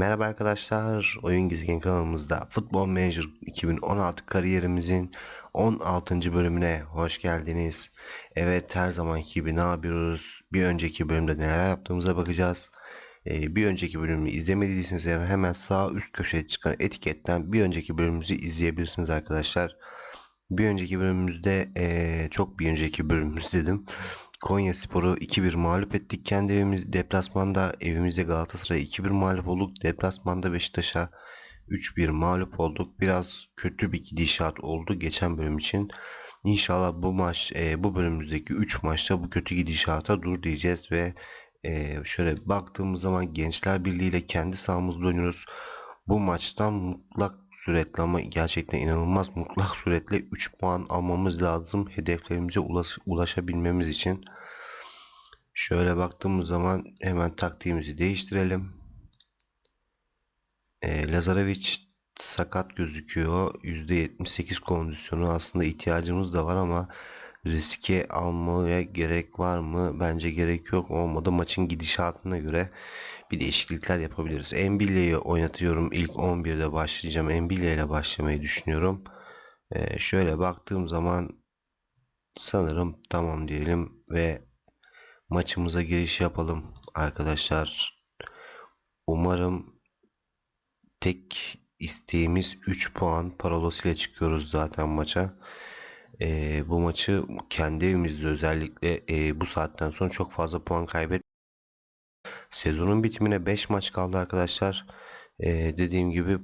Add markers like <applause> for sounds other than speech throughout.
Merhaba arkadaşlar, Oyun Gezegen kanalımızda Futbol Manager 2016 kariyerimizin 16. bölümüne hoş geldiniz. Evet her zamanki gibi ne yapıyoruz? Bir önceki bölümde neler yaptığımıza bakacağız. Ee, bir önceki bölümü izlemediyseniz eğer hemen sağ üst köşeye çıkan etiketten bir önceki bölümümüzü izleyebilirsiniz arkadaşlar. Bir önceki bölümümüzde ee, çok bir önceki bölümümüz dedim. Konya Sporu 2-1 mağlup ettik. Kendi evimiz deplasmanda evimizde Galatasaray'a 2-1 mağlup olduk. Deplasmanda Beşiktaş'a 3-1 mağlup olduk. Biraz kötü bir gidişat oldu geçen bölüm için. İnşallah bu maç e, bu bölümümüzdeki 3 maçta bu kötü gidişata dur diyeceğiz ve e, şöyle baktığımız zaman Gençler Birliği ile kendi sahamızda oynuyoruz. Bu maçtan mutlak suretle ama gerçekten inanılmaz mutlak suretle 3 puan almamız lazım hedeflerimize ulaş, ulaşabilmemiz için. Şöyle baktığımız zaman hemen taktiğimizi değiştirelim. E, Lazarevic sakat gözüküyor. %78 kondisyonu aslında ihtiyacımız da var ama riske almaya gerek var mı? Bence gerek yok. Olmadı maçın gidişatına göre bir değişiklikler yapabiliriz. Embilya'yı oynatıyorum. İlk 11'de başlayacağım. Embilya ile başlamayı düşünüyorum. Ee, şöyle baktığım zaman sanırım tamam diyelim ve maçımıza giriş yapalım arkadaşlar. Umarım tek isteğimiz 3 puan parolasıyla çıkıyoruz zaten maça. Ee, bu maçı kendi evimizde özellikle e, bu saatten sonra çok fazla puan kaybet. Sezonun bitimine 5 maç kaldı arkadaşlar. Ee, dediğim gibi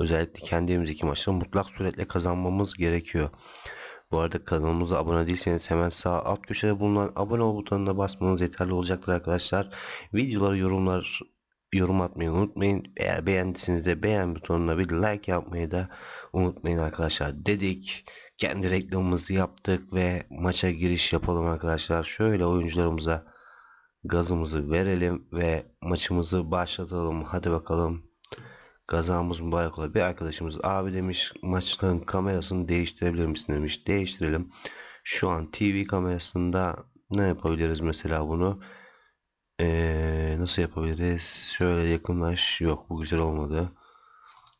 özellikle kendi evimizdeki maçları mutlak suretle kazanmamız gerekiyor. Bu arada kanalımıza abone değilseniz hemen sağ alt köşede bulunan abone ol butonuna basmanız yeterli olacaktır arkadaşlar. Videoları yorumlar yorum atmayı unutmayın. Eğer beğendiyseniz de beğen butonuna bir like yapmayı da unutmayın arkadaşlar dedik. Kendi reklamımızı yaptık ve maça giriş yapalım arkadaşlar. Şöyle oyuncularımıza gazımızı verelim ve maçımızı başlatalım. Hadi bakalım. Gazamız mübarek ola. Bir arkadaşımız abi demiş maçların kamerasını değiştirebilir misin demiş. Değiştirelim. Şu an TV kamerasında ne yapabiliriz mesela bunu? Ee, nasıl yapabiliriz? Şöyle yakınlaş. Yok bu güzel olmadı.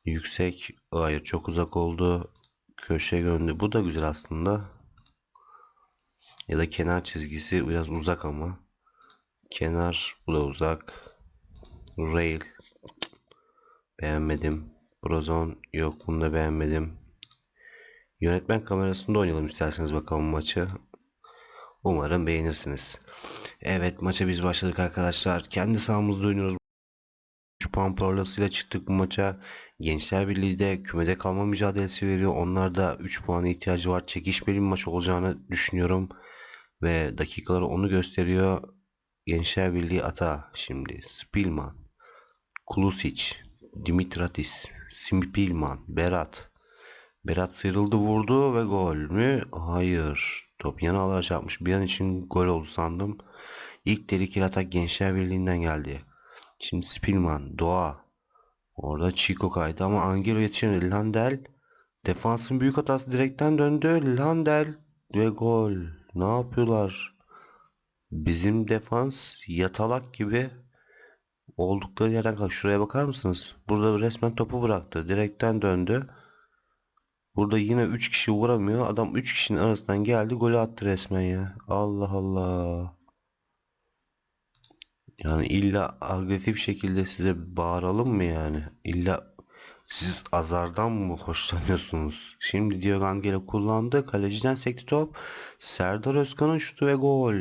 Yüksek. Hayır çok uzak oldu. Köşe yönlü. Bu da güzel aslında. Ya da kenar çizgisi biraz uzak ama. Kenar bu da uzak. Rail. Beğenmedim. Brozon yok bunu da beğenmedim. Yönetmen kamerasında oynayalım isterseniz bakalım maçı. Umarım beğenirsiniz. Evet maça biz başladık arkadaşlar. Kendi sahamızda oynuyoruz. 3 puan parolasıyla çıktık bu maça. Gençler Birliği de kümede kalma mücadelesi veriyor. Onlar da 3 puana ihtiyacı var. Çekişmeli bir maç olacağını düşünüyorum. Ve dakikaları onu gösteriyor. Gençler Birliği ata şimdi. Spilman, Kulusic, Dimitratis, Simpilman, Berat. Berat sıyrıldı vurdu ve gol mü? Hayır. Top yana ağlara çarpmış. Bir an için gol oldu sandım. İlk tehlikeli atak Gençler Birliği'nden geldi. Şimdi Spilman, Doğa. Orada Chico kaydı ama Angelo yetişemedi. Landel. Defansın büyük hatası direkten döndü. Landel ve gol. Ne yapıyorlar? Bizim defans yatalak gibi oldukları yerden kalk. Şuraya bakar mısınız? Burada resmen topu bıraktı. Direkten döndü. Burada yine 3 kişi vuramıyor. Adam 3 kişinin arasından geldi golü attı resmen ya. Allah Allah. Yani illa agresif şekilde size bağıralım mı yani? İlla siz azardan mı hoşlanıyorsunuz? Şimdi Diego Angelo kullandı. Kaleciden sekti top. Serdar Özkan'ın şutu ve gol.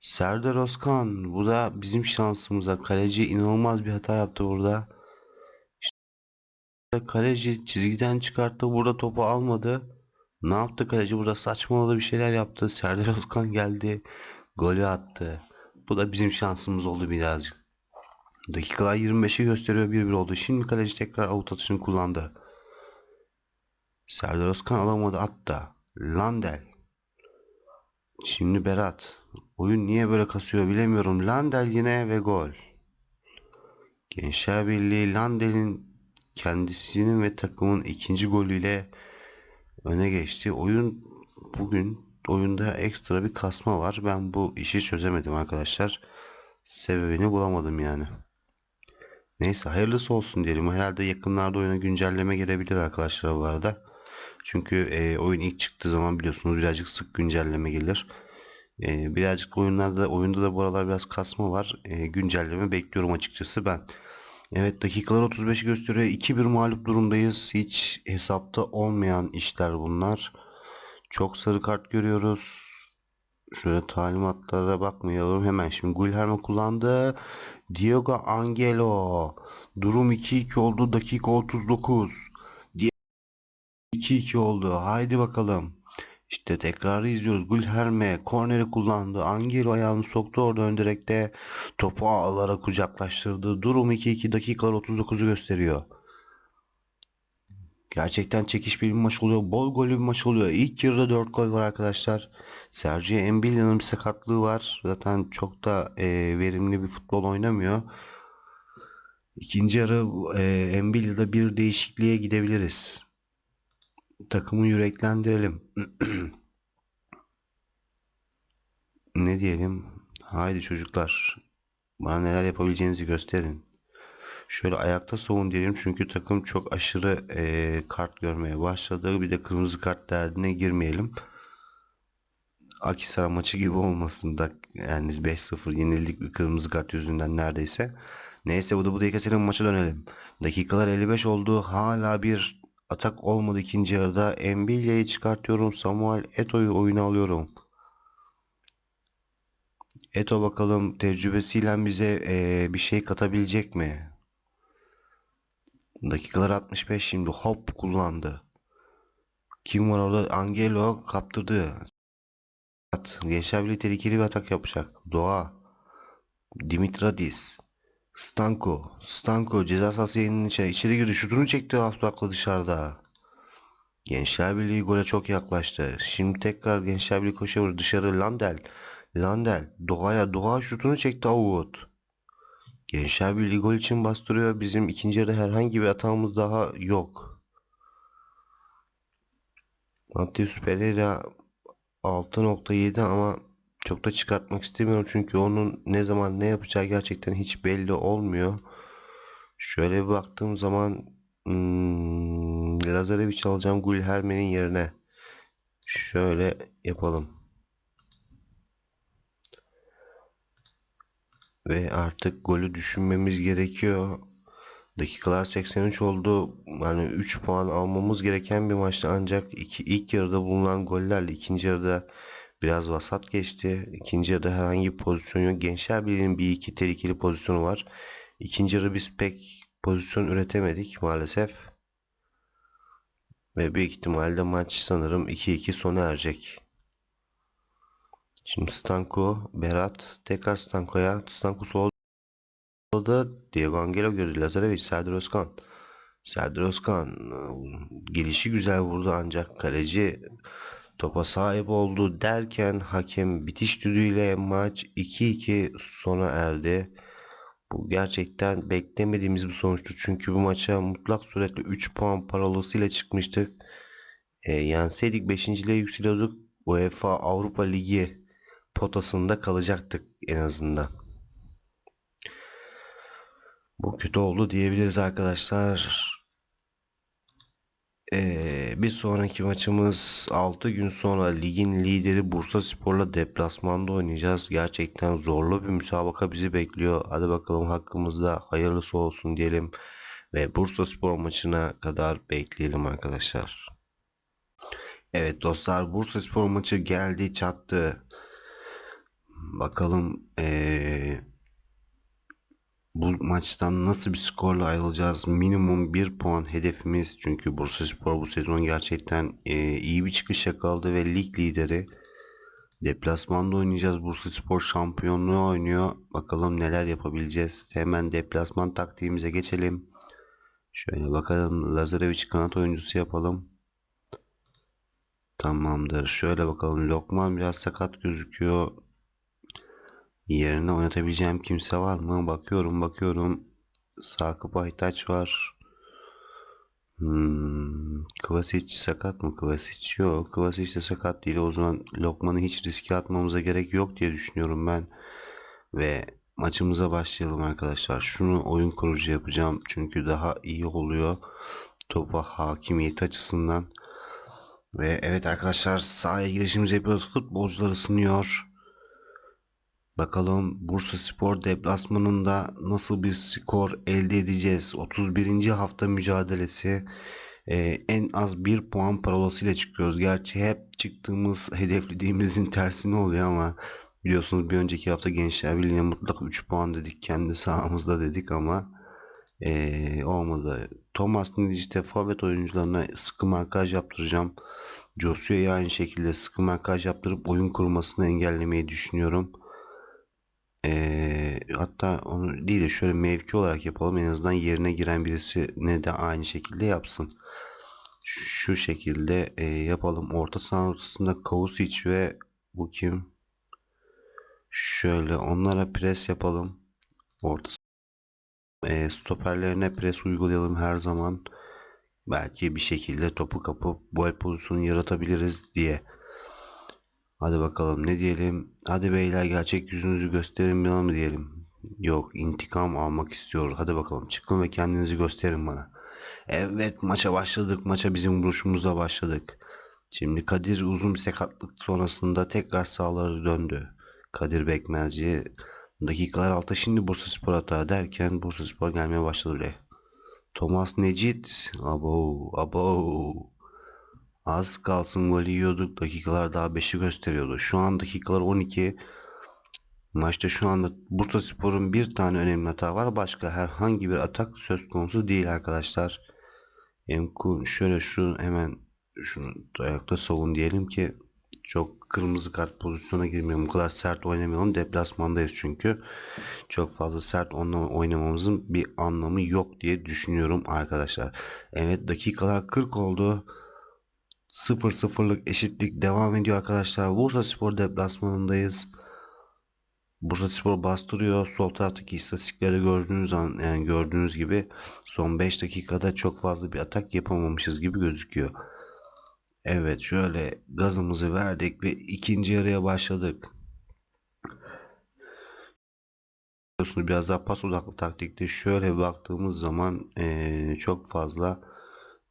Serdar Özkan. Bu da bizim şansımıza. Kaleci inanılmaz bir hata yaptı burada. İşte kaleci çizgiden çıkarttı. Burada topu almadı. Ne yaptı kaleci? Burada saçmaladı bir şeyler yaptı. Serdar Özkan geldi. Golü attı. Bu da bizim şansımız oldu birazcık. Dakikalar 25'i gösteriyor 1-1 oldu. Şimdi kaleci tekrar avut atışını kullandı. Serdar Özkan alamadı hatta. Landel. Şimdi Berat. Oyun niye böyle kasıyor bilemiyorum. Landel yine ve gol. Gençler Birliği Landel'in kendisinin ve takımın ikinci golüyle öne geçti. Oyun bugün oyunda ekstra bir kasma var. Ben bu işi çözemedim arkadaşlar. Sebebini bulamadım yani. Neyse hayırlısı olsun diyelim. Herhalde yakınlarda oyuna güncelleme gelebilir arkadaşlar bu arada. Çünkü e, oyun ilk çıktığı zaman biliyorsunuz birazcık sık güncelleme gelir. E, birazcık oyunlarda oyunda da bu aralar biraz kasma var. E, güncelleme bekliyorum açıkçası ben. Evet dakikalar 35'i gösteriyor. 2-1 mağlup durumdayız. Hiç hesapta olmayan işler bunlar. Çok sarı kart görüyoruz. Şöyle talimatlara bakmayalım. Hemen şimdi Guilherme kullandı. Diego Angelo. Durum 2-2 oldu. Dakika 39. 2-2 oldu. Haydi bakalım. İşte tekrarı izliyoruz. Gülherme korneri kullandı. Angelo ayağını soktu orada ön direkte. Topu ağlara kucaklaştırdı. Durum 2-2 dakikalar 39'u gösteriyor. Gerçekten çekişmeli bir maç oluyor. Bol gollü bir maç oluyor. İlk yarıda 4 gol var arkadaşlar. Sergio Embilia'nın bir sakatlığı var. Zaten çok da e, verimli bir futbol oynamıyor. İkinci yarı e, Embilia'da bir değişikliğe gidebiliriz. Takımı yüreklendirelim. <clears throat> Ne diyelim? Haydi çocuklar. Bana neler yapabileceğinizi gösterin. Şöyle ayakta savun diyelim çünkü takım çok aşırı eee, kart görmeye başladı. Bir de kırmızı kart derdine girmeyelim. Akisar maçı gibi olmasın da yani 5-0 yenildik bir kırmızı kart yüzünden neredeyse. Neyse bu da bu dakika senin maça dönelim. Dakikalar 55 oldu. Hala bir atak olmadı ikinci yarıda. Embilia'yı çıkartıyorum. Samuel Eto'yu oyuna alıyorum. Eto bakalım tecrübesiyle bize eee, bir şey katabilecek mi? Dakikalar 65 şimdi hop kullandı. Kim var orada? Angelo kaptırdı. Birliği tehlikeli bir atak yapacak. Doğa. Dimitradis. Stanko. Stanko ceza sahası yayının içine içeri girdi. Şutunu çekti Asbak'la dışarıda. Gençler Birliği gole çok yaklaştı. Şimdi tekrar Gençler Birliği koşuyor dışarı Landel. Landel. Doğa'ya Doğa şutunu çekti Avut. Gençler Birliği gol için bastırıyor. Bizim ikinci yarıda herhangi bir hatamız daha yok. Matheus Pereira 6.7 ama çok da çıkartmak istemiyorum çünkü onun ne zaman ne yapacağı gerçekten hiç belli olmuyor. Şöyle bir baktığım zaman hmm, Lazarevic alacağım Gülhermen'in yerine. Şöyle yapalım. Ve artık golü düşünmemiz gerekiyor. Dakikalar 83 oldu. Yani 3 puan almamız gereken bir maçtı ancak iki, ilk yarıda bulunan gollerle ikinci yarıda biraz vasat geçti. İkinci yarıda herhangi bir pozisyon yok. Gençler Birliği'nin bir iki tehlikeli pozisyonu var. İkinci yarı biz pek pozisyon üretemedik maalesef. Ve büyük ihtimalle maç sanırım 2-2 sona erecek. Şimdi Stanko, Berat, tekrar Stanko'ya. Stanko solda Diego Angelo gördü. Lazarevic, Serdar Özkan. Serdar Özkan gelişi güzel vurdu ancak kaleci topa sahip oldu derken hakem bitiş düdüğüyle maç 2-2 sona erdi. Bu gerçekten beklemediğimiz bir sonuçtu. Çünkü bu maça mutlak suretle 3 puan parolasıyla çıkmıştık. E, yenseydik 5.liğe yükseliyorduk. UEFA Avrupa Ligi potasında kalacaktık en azından. Bu kötü oldu diyebiliriz arkadaşlar. Ee, bir sonraki maçımız 6 gün sonra ligin lideri Bursaspor'la deplasmanda oynayacağız. Gerçekten zorlu bir müsabaka bizi bekliyor. Hadi bakalım hakkımızda hayırlısı olsun diyelim ve Bursaspor maçına kadar bekleyelim arkadaşlar. Evet dostlar Bursaspor maçı geldi çattı. Bakalım ee, bu maçtan nasıl bir skorla ayrılacağız? Minimum 1 puan hedefimiz. Çünkü Bursaspor bu sezon gerçekten ee, iyi bir çıkış yakaladı ve lig lideri. Deplasmanda oynayacağız. Bursaspor şampiyonluğu oynuyor. Bakalım neler yapabileceğiz. Hemen deplasman taktiğimize geçelim. Şöyle bakalım Lazarevic kanat oyuncusu yapalım. Tamamdır. Şöyle bakalım. Lokman biraz sakat gözüküyor. Yerine oynatabileceğim kimse var mı? Bakıyorum bakıyorum. Sakıp Aytaç var. Hmm, Kvasic sakat mı? Kvasic yok. Kvasic de sakat değil. O zaman Lokman'ı hiç riske atmamıza gerek yok diye düşünüyorum ben. Ve maçımıza başlayalım arkadaşlar. Şunu oyun kurucu yapacağım çünkü daha iyi oluyor topa hakimiyeti açısından. Ve evet arkadaşlar sahaya girişimizi yapıyoruz. Futbolcular ısınıyor. Bakalım Bursa Spor deplasmanında nasıl bir skor elde edeceğiz? 31. hafta mücadelesi. Ee, en az 1 puan parolasıyla çıkıyoruz. Gerçi hep çıktığımız hedeflediğimizin tersine oluyor ama biliyorsunuz bir önceki hafta Gençler Birliği'ne mutlaka 3 puan dedik. Kendi sahamızda dedik ama ee, olmadı. Thomas Nidic'te forvet oyuncularına sıkı markaj yaptıracağım. Josua'ya aynı şekilde sıkı markaj yaptırıp oyun kurmasını engellemeyi düşünüyorum. Ee, hatta onu değil de şöyle mevki olarak yapalım. En azından yerine giren birisi ne de aynı şekilde yapsın. Şu şekilde e, yapalım. Orta saha ortasında Kausic ve bu kim? Şöyle onlara pres yapalım. Orta e, stoperlerine pres uygulayalım her zaman. Belki bir şekilde topu kapıp gol pozisyonu yaratabiliriz diye. Hadi bakalım ne diyelim. Hadi beyler gerçek yüzünüzü gösterin bana mı diyelim. Yok intikam almak istiyor. Hadi bakalım çıkın ve kendinizi gösterin bana. Evet maça başladık. Maça bizim vuruşumuzla başladık. Şimdi Kadir uzun bir sakatlık sonrasında tekrar sahalara döndü. Kadir Bekmezci dakikalar altta şimdi Bursa Spor hata derken Bursa Spor gelmeye başladı. Thomas Necit abo abo Az kalsın gol yiyorduk. Dakikalar daha 5'i gösteriyordu. Şu an dakikalar 12. Maçta şu anda Bursa Spor'un bir tane önemli hata var. Başka herhangi bir atak söz konusu değil arkadaşlar. Emkun şöyle şu hemen şunu ayakta savun diyelim ki çok kırmızı kart pozisyona girmeyelim. Bu kadar sert oynamayalım. Deplasmandayız çünkü. Çok fazla sert oynamamızın bir anlamı yok diye düşünüyorum arkadaşlar. Evet dakikalar 40 oldu. 0-0'lık eşitlik devam ediyor arkadaşlar. Bursa Spor deplasmanındayız. Bursa Spor bastırıyor. Sol taraftaki istatistikleri gördüğünüz an yani gördüğünüz gibi son 5 dakikada çok fazla bir atak yapamamışız gibi gözüküyor. Evet şöyle gazımızı verdik ve ikinci yarıya başladık. Biraz daha pas odaklı taktikte şöyle baktığımız zaman ee, çok fazla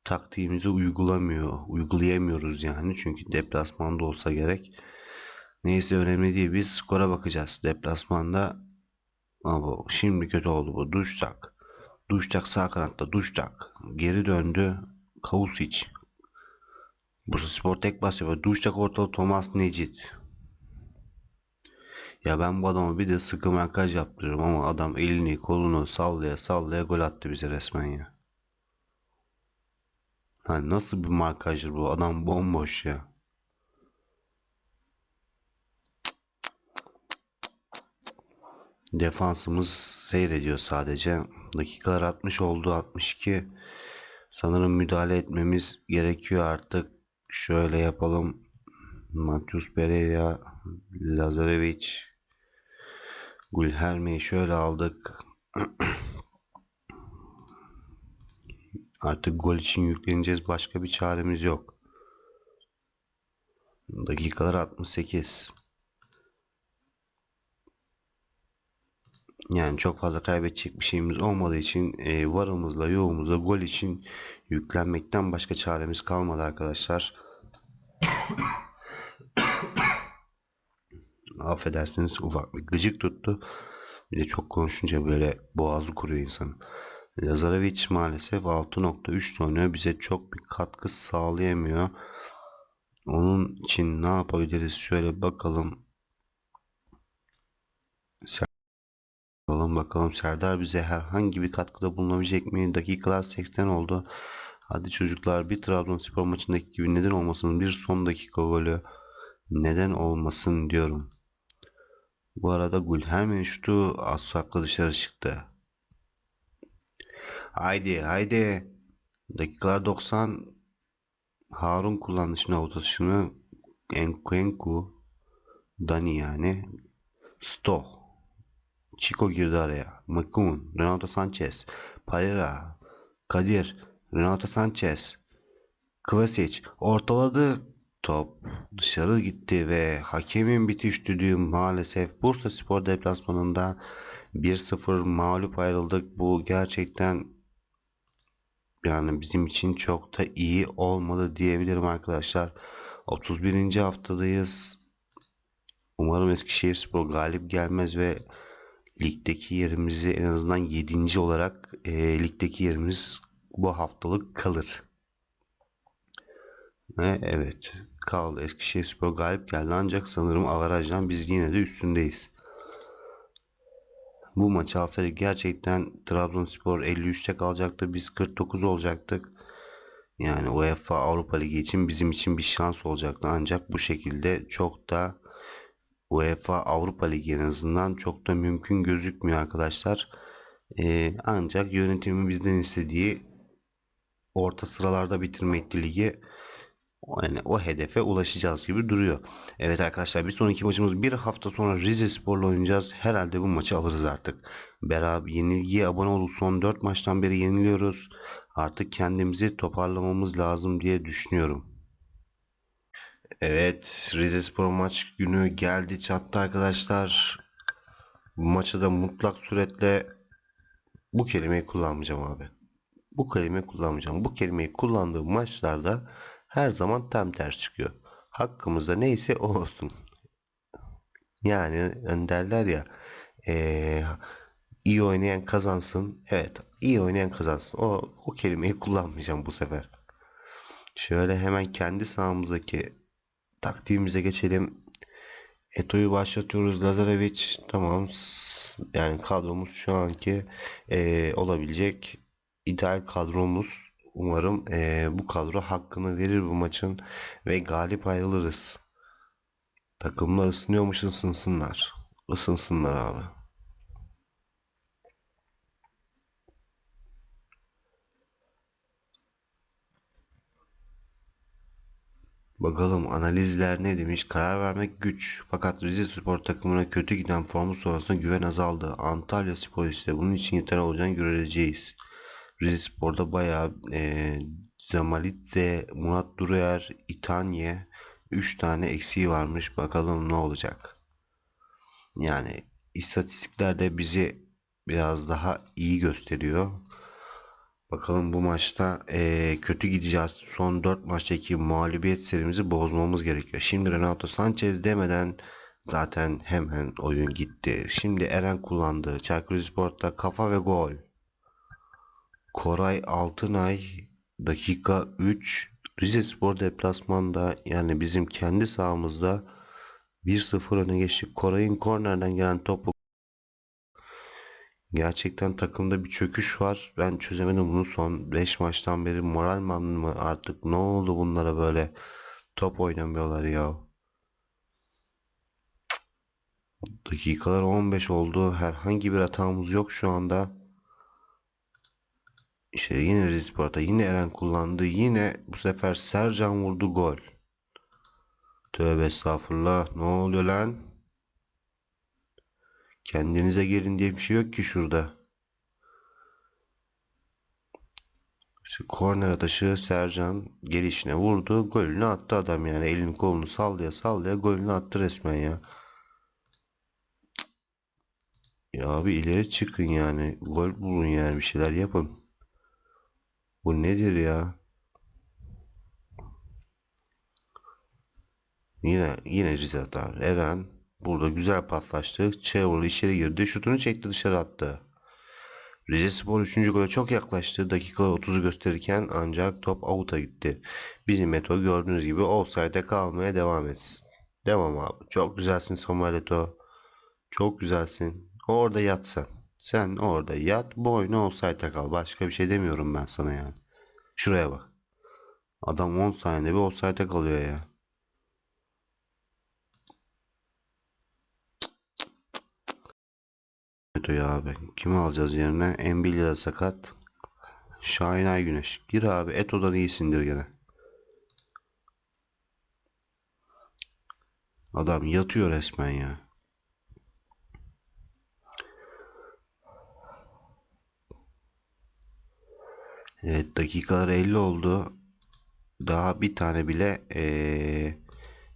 taktiğimizi uygulamıyor. Uygulayamıyoruz yani. Çünkü deplasmanda olsa gerek. Neyse önemli değil. Biz skora bakacağız. Deplasmanda ama şimdi kötü oldu bu. Duştak. Duştak sağ kanatta. Duştak. Geri döndü. Kausic. Bursa Spor tek bas yapıyor. Duştak ortalı Thomas Necit. Ya ben bu adama bir de sıkı markaj yaptırıyorum ama adam elini kolunu sallaya sallaya gol attı bize resmen ya. Ha, nasıl bir markajdır bu? Adam bomboş ya. Defansımız seyrediyor sadece. Dakikalar 60 oldu 62. Sanırım müdahale etmemiz gerekiyor artık. Şöyle yapalım. Matius Pereira, Lazarevic, Gülherme'yi şöyle aldık. <clears throat> Artık gol için yükleneceğiz. Başka bir çaremiz yok. Dakikalar 68. Yani çok fazla kaybedecek bir şeyimiz olmadığı için e, varımızla yoğumuzla gol için yüklenmekten başka çaremiz kalmadı arkadaşlar. <coughs> Affedersiniz ufak bir gıcık tuttu. Bir de çok konuşunca böyle boğazı kuruyor insanın. Lazarevic maalesef 6.3 oynuyor. Bize çok bir katkı sağlayamıyor. Onun için ne yapabiliriz? Şöyle bakalım. Bakalım bakalım Serdar bize herhangi bir katkıda bulunabilecek mi? Dakikalar 80 oldu. Hadi çocuklar bir Trabzonspor maçındaki gibi neden olmasın? Bir son dakika golü neden olmasın diyorum. Bu arada Gülhermen şutu az sakla dışarı çıktı. Haydi haydi. Dakikalar 90. Harun kullandı şimdi avutuşunu. Enkuenku. Dani yani. Sto. Chico girdi araya. Makun. Renato Sanchez. Pereira. Kadir. Renato Sanchez. Kvasic. Ortaladı. Top dışarı gitti ve hakemin bitiş düdüğü maalesef Bursa Spor deplasmanında 1-0 mağlup ayrıldık. Bu gerçekten yani bizim için çok da iyi olmadı diyebilirim arkadaşlar. 31. haftadayız. Umarım Eskişehirspor galip gelmez ve ligdeki yerimizi en azından 7. olarak e, ligdeki yerimiz bu haftalık kalır. Ve evet kaldı. Eskişehirspor galip geldi ancak sanırım avarajdan biz yine de üstündeyiz. Bu maçı alsaydık gerçekten Trabzonspor 53'te kalacaktı. Biz 49 olacaktık. Yani UEFA Avrupa Ligi için bizim için bir şans olacaktı. Ancak bu şekilde çok da UEFA Avrupa Ligi en azından çok da mümkün gözükmüyor arkadaşlar. Ee, ancak yönetimin bizden istediği orta sıralarda bitirmekti ligi. Yani o hedefe ulaşacağız gibi duruyor. Evet arkadaşlar bir sonraki maçımız bir hafta sonra Rize Spor'la oynayacağız. Herhalde bu maçı alırız artık. Beraber yenilgiye abone olduk. Son 4 maçtan beri yeniliyoruz. Artık kendimizi toparlamamız lazım diye düşünüyorum. Evet Rize Spor maç günü geldi çattı arkadaşlar. Bu maçı da mutlak suretle bu kelimeyi kullanmayacağım abi. Bu kelimeyi kullanmayacağım. Bu kelimeyi kullandığım maçlarda her zaman tam ters çıkıyor. Hakkımızda neyse o olsun. Yani hani derler ya eee, iyi oynayan kazansın. Evet iyi oynayan kazansın. O, o kelimeyi kullanmayacağım bu sefer. Şöyle hemen kendi sahamızdaki taktiğimize geçelim. Eto'yu başlatıyoruz. Lazarevic tamam. Yani kadromuz şu anki eee, olabilecek ideal kadromuz. Umarım eee, bu kadro hakkını verir bu maçın ve galip ayrılırız. Takımlar ısınıyormuş ısınsınlar. Isınsınlar abi. Bakalım analizler ne demiş? Karar vermek güç. Fakat Rize Spor takımına kötü giden formu sonrasında güven azaldı. Antalya Spor ise bunun için yeterli olacağını göreceğiz. Rize Spor'da bayağı e, Zamalitze, Murat Duruyer, İtanye 3 tane eksiği varmış. Bakalım ne olacak. Yani istatistiklerde bizi biraz daha iyi gösteriyor. Bakalım bu maçta eee, kötü gideceğiz. Son 4 maçtaki mağlubiyet serimizi bozmamız gerekiyor. Şimdi Renato Sanchez demeden zaten hemen oyun gitti. Şimdi Eren kullandı. Çaykur Rizespor'da kafa ve gol. Koray Altınay dakika 3 Rizespor deplasmanda yani bizim kendi sahamızda 1-0 öne geçtik. Koray'ın kornerden gelen topu Gerçekten takımda bir çöküş var. Ben çözemedim bunu son 5 maçtan beri. Moralman mı artık ne oldu bunlara böyle top oynamıyorlar ya. Dakikalar 15 oldu. Herhangi bir hatamız yok şu anda. İşte yine Rizspor'da yine Eren kullandı. Yine bu sefer Sercan vurdu gol. Tövbe estağfurullah. Ne oluyor lan? Kendinize gelin diye bir şey yok ki şurada. İşte korner atışı Sercan gelişine vurdu. Golünü attı adam yani. Elini kolunu sallaya sallaya golünü attı resmen ya. Ya abi ileri çıkın yani. Gol bulun yani bir şeyler yapın. Bu nedir ya? Yine yine Rize atar. Eren burada güzel paslaştı. Çevre içeri girdi. Şutunu çekti dışarı attı. Rizespor 3. gole çok yaklaştı. Dakika 30'u gösterirken ancak top out'a gitti. Bizim Eto gördüğünüz gibi offside'e kalmaya devam etsin. Devam abi. Çok güzelsin Samuel Eto. Çok güzelsin. Orada yat sen. Orada yat. Boynu offside'e kal. Başka bir şey demiyorum ben sana yani. Şuraya bak. Adam 10 saniyede bir offside'e kalıyor ya. Kötü ya abi. Kimi alacağız yerine? Embilya sakat. Şahin Güneş. Gir abi. Eto'dan iyisindir gene. Adam yatıyor resmen ya. Evet dakikalar 50 oldu. Daha bir tane bile eee,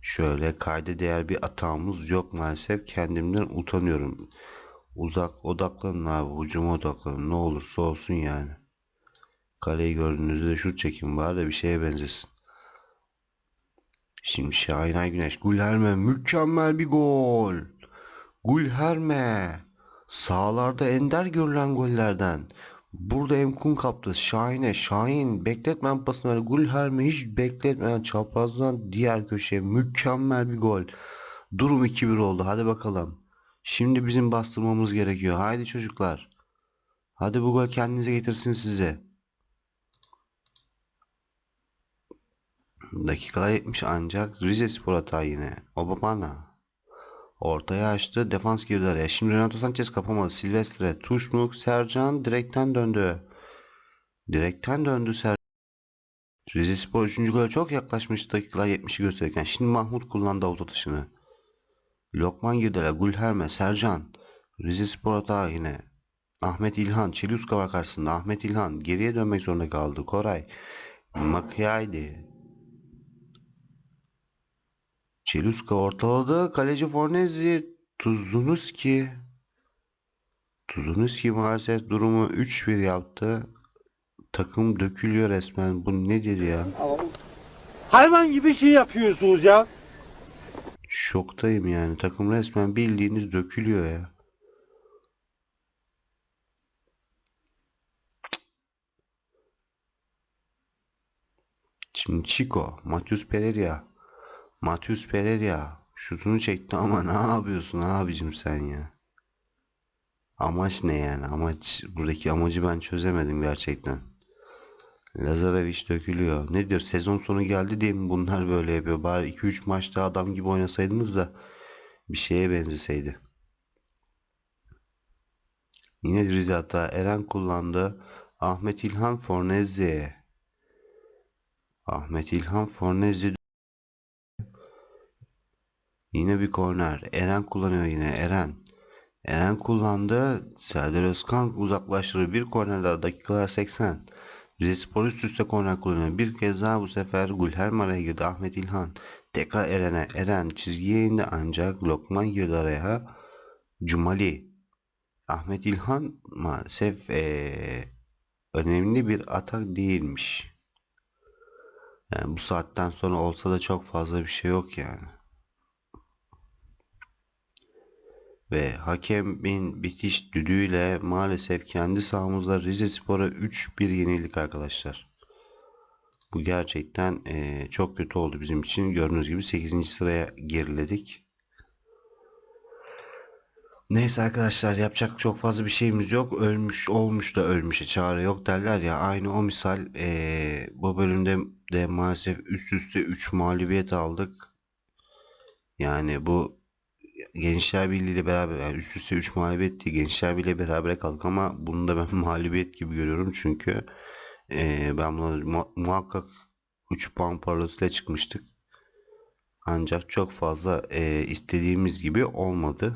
şöyle kayda değer bir hatamız yok maalesef. Kendimden utanıyorum. Uzak odaklanın abi. Hücuma odaklanın. Ne olursa olsun yani. Kaleyi gördüğünüzde şut çekin bari de bir şeye benzesin. Şimdi Şahin Güneş. Gulherme mükemmel bir gol. Gulherme. Sağlarda ender görülen gollerden. Burada Emkun kaptı. Şahin'e. Şahin bekletmen pasını verdi. Gulherme hiç bekletmeden çaprazdan diğer köşeye mükemmel bir gol. Durum 2-1 oldu. Hadi bakalım. Şimdi bizim bastırmamız gerekiyor. Haydi çocuklar. Hadi bu gol kendinize getirsin size. Dakikalar 70 ancak Rize Spor hata yine. Obamana. Ortaya açtı. Defans girdi araya. Şimdi Renato Sanchez kapamadı. Silvestre. Tuşnuk. Sercan direkten döndü. Direkten döndü Sercan. Rize Spor 3. gole çok yaklaşmıştı dakikalar 70'i gösterirken. Şimdi Mahmut kullandı avut atışını. Lokman girdi araya. Gulherme. Sercan. Rize Spor hata yine. Ahmet İlhan. Çeliuska var karşısında. Ahmet İlhan. Geriye dönmek zorunda kaldı. Koray. Makiaydi. Çeluska ortaladı. Kaleci Fornezi Tuzlunuski Tuzlunuski maalesef durumu 3-1 yaptı. Takım dökülüyor resmen. Bu nedir ya? Hayvan gibi şey yapıyorsunuz ya. Şoktayım yani. Takım resmen bildiğiniz dökülüyor ya. Şimdi Chico, Matius Pereira. Matius Pereira şutunu çekti ama ne yapıyorsun abicim sen ya? Amaç ne yani? Amaç buradaki amacı ben çözemedim gerçekten. Lazarevic dökülüyor. Nedir? Sezon sonu geldi diye mi bunlar böyle yapıyor? Bari 2-3 maçta adam gibi oynasaydınız da bir şeye benzeseydi. Yine Rize hata. Eren kullandı. Ahmet İlhan Fornezi. Ahmet İlhan Fornezi Yine bir korner. Eren kullanıyor yine. Eren. Eren kullandı. Serdar Özkan uzaklaştırıyor. Bir korner daha. Dakikalar 80. Rizespor üst üste korner kullanıyor. Bir kez daha bu sefer Gülher araya girdi. Ahmet İlhan. Tekrar Eren'e. Eren çizgiye indi ancak Lokman girdi araya. Cumali. Ahmet İlhan maalesef eee, önemli bir atak değilmiş. Yani bu saatten sonra olsa da çok fazla bir şey yok yani. Ve hakemin bitiş düdüğüyle maalesef kendi sahamızda Rizespor'a 3-1 yenildik arkadaşlar. Bu gerçekten eee, çok kötü oldu bizim için. Gördüğünüz gibi 8. sıraya geriledik. Neyse arkadaşlar yapacak çok fazla bir şeyimiz yok. Ölmüş olmuş da ölmüşe çare yok derler ya. Aynı o misal eee, bu bölümde de maalesef üst üste 3 mağlubiyet aldık. Yani bu Gençler Birliği ile beraber yani üst üste 3 mağlubiyet değil Gençler Birliği ile beraber kaldık ama bunu da ben <laughs> mağlubiyet gibi görüyorum çünkü eee, ben buna mu- muhakkak 3 puan parolasıyla çıkmıştık. Ancak çok fazla eee, istediğimiz gibi olmadı.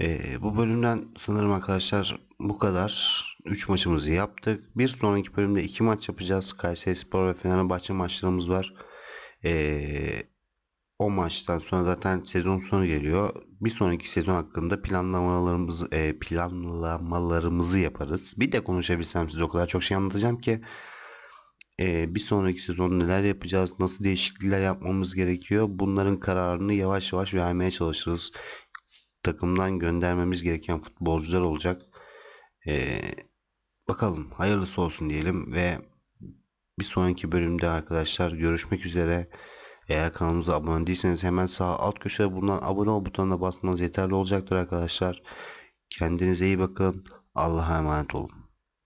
Eee, bu bölümden sanırım arkadaşlar bu kadar. 3 maçımızı yaptık. Bir sonraki bölümde 2 maç yapacağız. Kayserispor ve Fenerbahçe maçlarımız var. Eee o maçtan sonra zaten sezon sonu geliyor. Bir sonraki sezon hakkında planlamalarımızı e, planlamalarımızı yaparız. Bir de konuşabilsem size o kadar çok şey anlatacağım ki e, bir sonraki sezon neler yapacağız, nasıl değişiklikler yapmamız gerekiyor. Bunların kararını yavaş yavaş vermeye çalışırız. Takımdan göndermemiz gereken futbolcular olacak. E, bakalım hayırlısı olsun diyelim ve bir sonraki bölümde arkadaşlar görüşmek üzere. Eğer kanalımıza abone değilseniz hemen sağ alt köşede bulunan abone ol butonuna basmanız yeterli olacaktır arkadaşlar. Kendinize iyi bakın. Allah'a emanet olun.